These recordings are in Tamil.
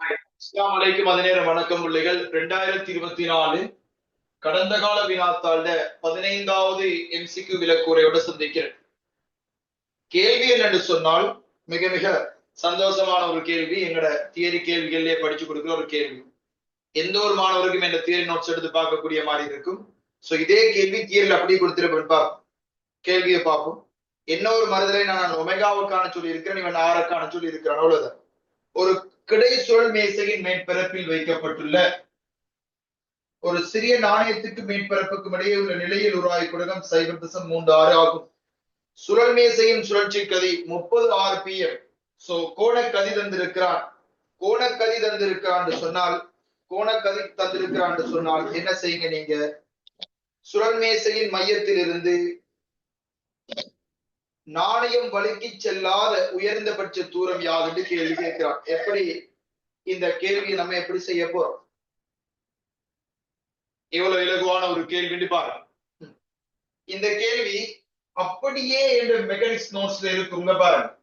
இஸ்லாம் வலைக்கும் அதனேர வணக்கம் பிள்ளைகள். ரெண்டாயிரத்தி இருபத்தி நாலு கடந்த கால வினாத்தாள்ல பதினைந்தாவது எம்சிக்கு விலக்குறையோட சந்திக்கிறேன். கேள்வி என்னன்னு சொன்னால் மிக மிக சந்தோஷமான ஒரு கேள்வி. எங்களோட தியரி கேள்விகள்லயே படிச்சு கொடுக்குற ஒரு கேள்வி. எந்த ஒரு மாணவருக்கும் இந்த தியரி நோட்ஸ் எடுத்து பார்க்கக்கூடிய மாதிரி இருக்கும்? சோ இதே கேள்வி தியரில் அப்படியே கொடுத்துருப்பேன். பார்ப்போம் கேள்வியை பார்ப்போம். என்ன ஒரு மருதலை நான் ஒமெகாவுக்கான சொல்லி இருக்கிறேன் இவன் ஆறுக்கான சொல்லி இருக்கிறான் அவ்வளவுதான். ஒரு கிடை சுழல் மேசையின் மேற்பரப்பில் வைக்கப்பட்டுள்ள ஒரு சிறிய நாணயத்துக்கு மேற்பரப்புக்கும் இடையே உள்ள நிலையில் உருவாய் குடகம் சைபர் தசம் மூன்று ஆறு ஆகும். சுழல் மேசையின் சுழற்சி கதி முப்பது ஆறு பி எம். சோ கோணக்கதி தந்திருக்கிறான். கோணக்கதி தந்திருக்கிறான் சொன்னால் கோணக்கதி தந்திருக்கிறான் சொன்னால் என்ன செய்யுங்க நீங்க? சுழல் மேசையின் மையத்தில் இருந்து நாணயம் வழுக்கி செல்லாத உயர்ந்தபட்ச தூரம் யாதுன்னு கேள்வி கேட்கிறான். எப்படி இந்த கேள்வியை நம்ம எப்படி செய்ய போறோம்? இவ்வளவு இலகுவான ஒரு கேள்வி பாருங்க. இந்த கேள்வி அப்படியே என்ற மெக்கானிக்ஸ் நோட்ஸ்ல இருக்குங்க பாருங்க.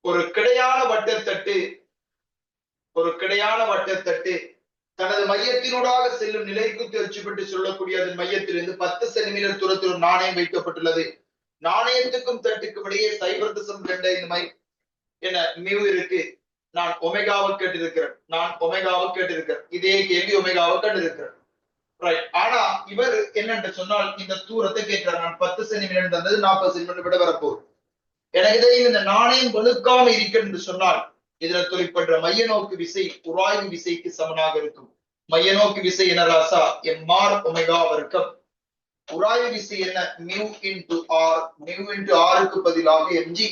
ஒரு கிடையான வட்டத்தட்டு ஒரு கிடையான வட்டத்தட்டு தனது மையத்தினூடாக செல்லும் நிலைக்கு தெரிச்சுப்பட்டு சொல்லக்கூடிய அதன் மையத்திலிருந்து பத்து சென்டிமீட்டர் தூரத்தில் ஒரு நாணயம் வைக்கப்பட்டுள்ளது. நாணயத்துக்கும் தட்டுக்கும் இடையே சைபர் தசம் ரெண்டு இந்த மை என்ன மியூ இருக்கு. நான் ஒமேகாவை கேட்டிருக்கிறேன். நான் ஒமேகாவை கேட்டிருக்கிறேன். இதே கேள்வி ஒமேகாவை கேட்டிருக்கிறேன் ரைட் ஆனா இவர் என்னென்று சொன்னால் இந்த தூரத்தை கேட்கிறார். நான் பத்து சென்டிமீட்டர் தந்தது நாற்பது சென்டிமீட்டர் விட வரப்போகுது. எனக்கு தெரியும் இந்த நாணயம் வலுக்காம இருக்கிறது என்று சொன்னால் இதுல தொழிற்படுற மைய நோக்கு விசை உராய்வு விசைக்கு சமனாக இருக்கும். மைய நோக்கு விசை என்ன ராசா? எம்ஆர் ஒமேகா வர்க்கம். உராய விசை என்ன? Mu into R. Mu into ஆருக்கு பதிலாக எம்ஜி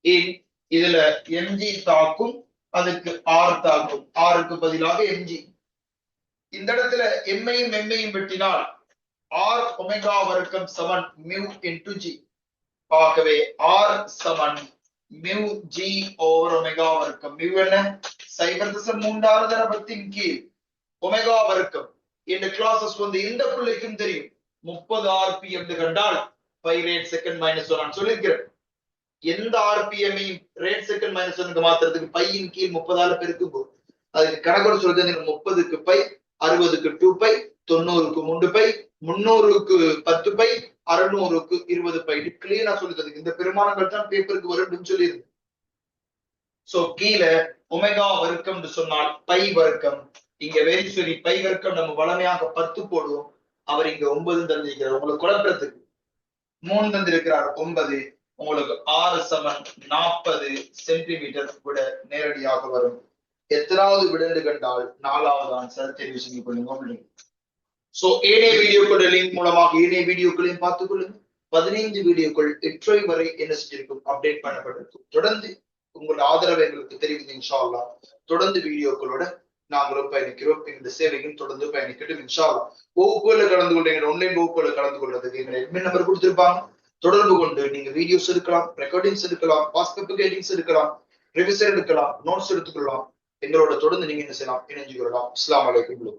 ஏன்? இதுல எம்ஜி தாக்கும் அதுக்கு ஆர் தாக்கும். ஆருக்கு பதிலாக எம்ஜி இந்த இடத்துல எம்மையும் எம்மையும் வெட்டினால் ஆர் ஒமேகா வர்க்கம் சமன் மியூ இன்டு ஜி. ஆகவே ஆர் சமன் மியூ ஜி ஓவர் ஒமேகா வர்க்கம் மியூ என்ன சைபர் திசை மூன்றாவது தரபத்தின் கீழ் ஒமேகா வர்க்கம் இந்த கிளாஸஸ் வந்து எந்த பிள்ளைக்கும் தெரியும் முப்பது ஆர்பிஎம் கண்டால் five rad second minus one சொல்லியிருக்கிறேன் எந்த ஆர்பிஎம்ஐயும் ரேட் செகண்ட் மைனஸ் ஒனுக்கு மாத்துறதுக்கு பையின் கீழ் முப்பதால பெருக்கும் போது அதுக்கு கணக்கு சொல்றது முப்பதுக்கு பை அறுபதுக்கு டூ பை தொண்ணூறுக்கு மூன்று பை முன்னூறுக்கு பத்து பை அறுநூறுக்கு இருபது பை. கிளியரா சொல்லுது இந்த பெருமானங்கள் தான் பேப்பருக்கு வரும் சொல்லியிருக்கு சோ கீழே ஒமேகா வர்க்கம் சொன்னால் பை வர்க்கம். இங்க வெரிஸ்வரி பை வர்க்கம் நம்ம வளமையாக பத்து போடுவோம். அவர் இங்க ஒன்பது தந்திருக்கிறார். உங்களுக்கு குழப்பத்துக்கு மூணு தந்திருக்கிறார் ஒன்பது. உங்களுக்கு ஆறு சமன் நாற்பது சென்டிமீட்டர் விட நேரடியாக வரும். எத்தனாவது விடந்து கண்டால் நாலாவது ஆன்சர் தெரிவு செய்து கொள்ளுங்க சோ ஏனைய வீடியோக்களோட லிங்க் மூலமாக ஏனைய வீடியோக்களையும் பார்த்துக் கொள்ளுங்க பதினைந்து வீடியோக்கள் எட்ரை வரை என்ன செஞ்சிருக்கும் அப்டேட் பண்ணப்பட்டிருக்கும் தொடர்ந்து உங்களோட ஆதரவை எங்களுக்கு தெரிவித்து இன்ஷா அல்லா தொடர்ந்து வீடியோக்களோட நாங்களும் பயணிக்கிறோம். இந்த சேவையும் தொடர்ந்து பயணிக்கட்டும் இன்ஷா அல்லா வகுப்புகளை கலந்து கொண்டு எங்களை ஆன்லைன் வகுப்புகளை கலந்து கொள்றதுக்கு எங்களை எட்மின் நம்பர் கொடுத்திருப்பாங்க. தொடர்பு கொண்டு நீங்க வீடியோஸ் எடுக்கலாம் ரெக்கார்டிங்ஸ் எடுக்கலாம் பாஸ் கேட்டிங்ஸ் எடுக்கலாம் ரிவிசர் எடுக்கலாம் நோட்ஸ் எடுத்துக்கொள்ளலாம். எங்களோட தொடர்ந்து நீங்க என்ன செய்யலாம்? இணைஞ்சு கொள்ளலாம். அஸ்லாம் வலைக்கும்